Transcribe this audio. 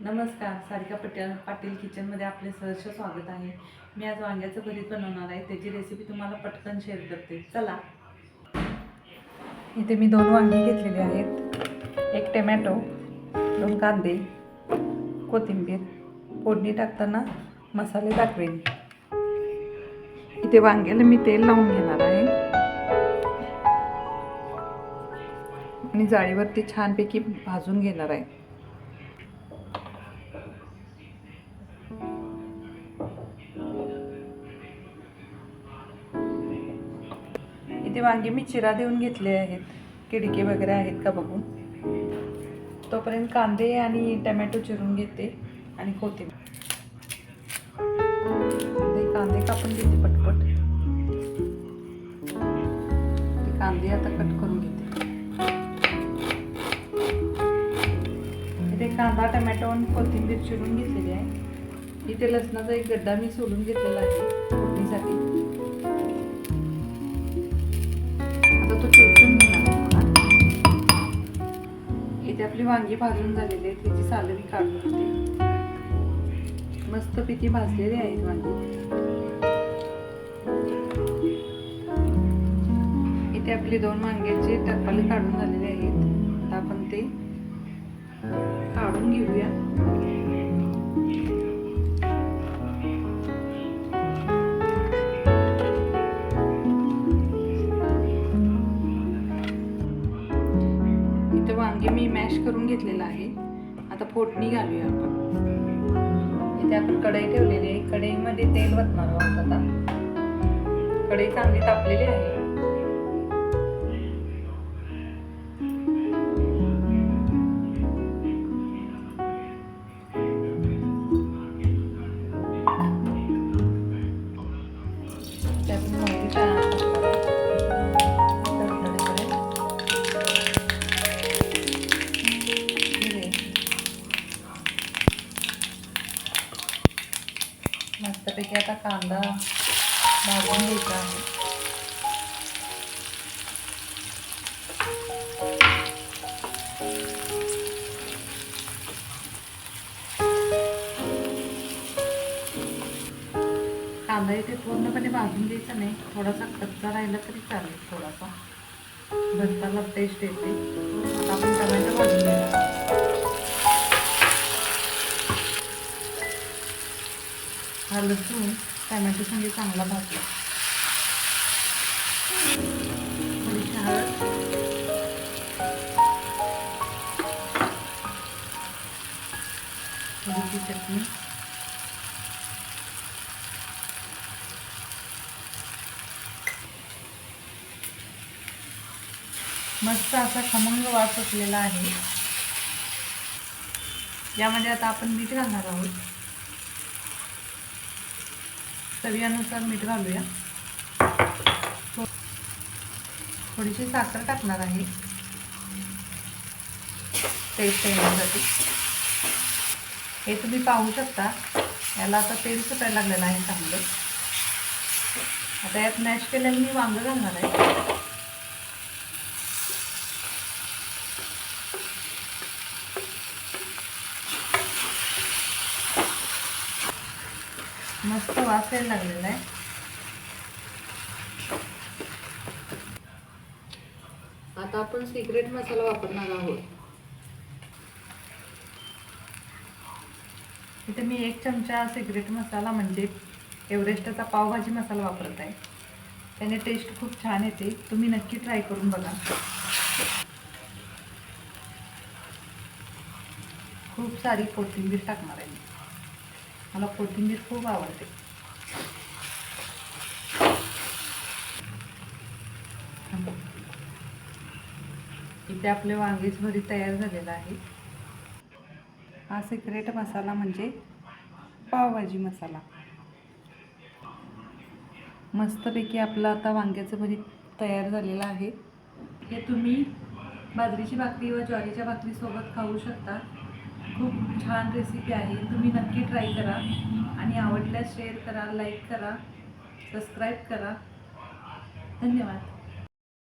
नमस्कार सारिका पटेल पाटील किचनमध्ये आपले सहर्ष स्वागत आहे. मी आज वांग्याचं भरीत बनवणार आहे. त्याची रेसिपी तुम्हाला पटकन शेअर करते. चला. इथे मी दोन वांगी घेतलेली आहेत. एक टमॅटो दोन कांदे कोथिंबीर फोडणी टाकताना मसाले दाखवेन. इथे वांग्याला मी तेल लावून घेणार आहे. आणि जाळीवरती छानपैकी भाजून घेणार आहे. ती वांगे मी चिरा देऊन घेतले आहेत किडके वगैरे आहेत का बघून. तोपर्यंत कांदे आणि टमॅटो चिरून घेते आणि कोथिंबीर. ते कांदे कापून घेते पटपट. ते कांदे आता कट करून घेते. इथे कांदा टमॅटो आणि कोथिंबीर चिरून घेतलेली आहे. इथे लसणाचा एक गड्डा मी सोडून घेतलेला आहे. फोडणीसाठी. आपली वांगी भाजून झालेली आहेत त्याची सालं मी काढून घेते. मस्तपैकी भाजलेली आहेत वांगी. इथे आपले दोन वांग्याचे टप्पाले काढून झालेले आहेत. आता आपण ते काढून घेऊया. वांगे मी मॅश करून घेतलेलं आहे. आता फोडणी घालूया आपण. इथे आपण कढई ठेवलेली आहे. कढईमध्ये तेल वतणार आहोत आता. कढई चांगली तापलेली आहे. मस्तपैकी आता कांदा भाजून घ्यायचा आहे कांदा इथे पूर्णपणे भाजून घ्यायचा नाही. थोडासा कच्चा राहिला तरी चालेल थोडासा. भरताना टेस्ट येते. आपण टमॅटो भाजून घेणार हा लसूण टमॅटो संगे चांगला भाजला. थोडीशी हळद थोडीशी चटणी. मस्त असा खमंग वास असलेला आहे. यामध्ये आता आपण मीठ घालणार आहोत. चवीनुसार मीठ घालूया. थोडीशी साखर टाकणार आहे. टेस्ट येण्यासाठी. हे तुम्ही पाहू शकता. याला आता तेल सुटायला लागलेलं आहे चांगलं. आता यात मॅश केलेलं मी वांगं घालणार आहे. मस्त यायला लागलेला आहे. आता आपण सिक्रेट मसाला वापरणार आहोत. इथे मी एक चमचा सिक्रेट मसाला म्हणजे एव्हरेस्टचा पावभाजी मसाला वापरत आहे. त्याने टेस्ट खूप छान येते. तुम्ही नक्की ट्राय करून बघा. खूप सारी कोथिंबीर टाकणार आहे मी. मला कोथिंबीर खूप आवडते. इथे आपले वांगीच भरी तयार झालेलं आहे. हा सिक्रेट मसाला म्हणजे पावभाजी मसाला. मस्तपैकी आपलं आता वांग्याचं भरीत तयार झालेलं आहे. हे तुम्ही बाजरीची भाकरी व ज्वारीच्या भाकरीसोबत खाऊ शकता. खूप छान रेसिपी आहे. तुम्ही नक्की ट्राय करा. आणि आवडल्यास शेअर करा लाईक करा सबस्क्राईब करा. धन्यवाद.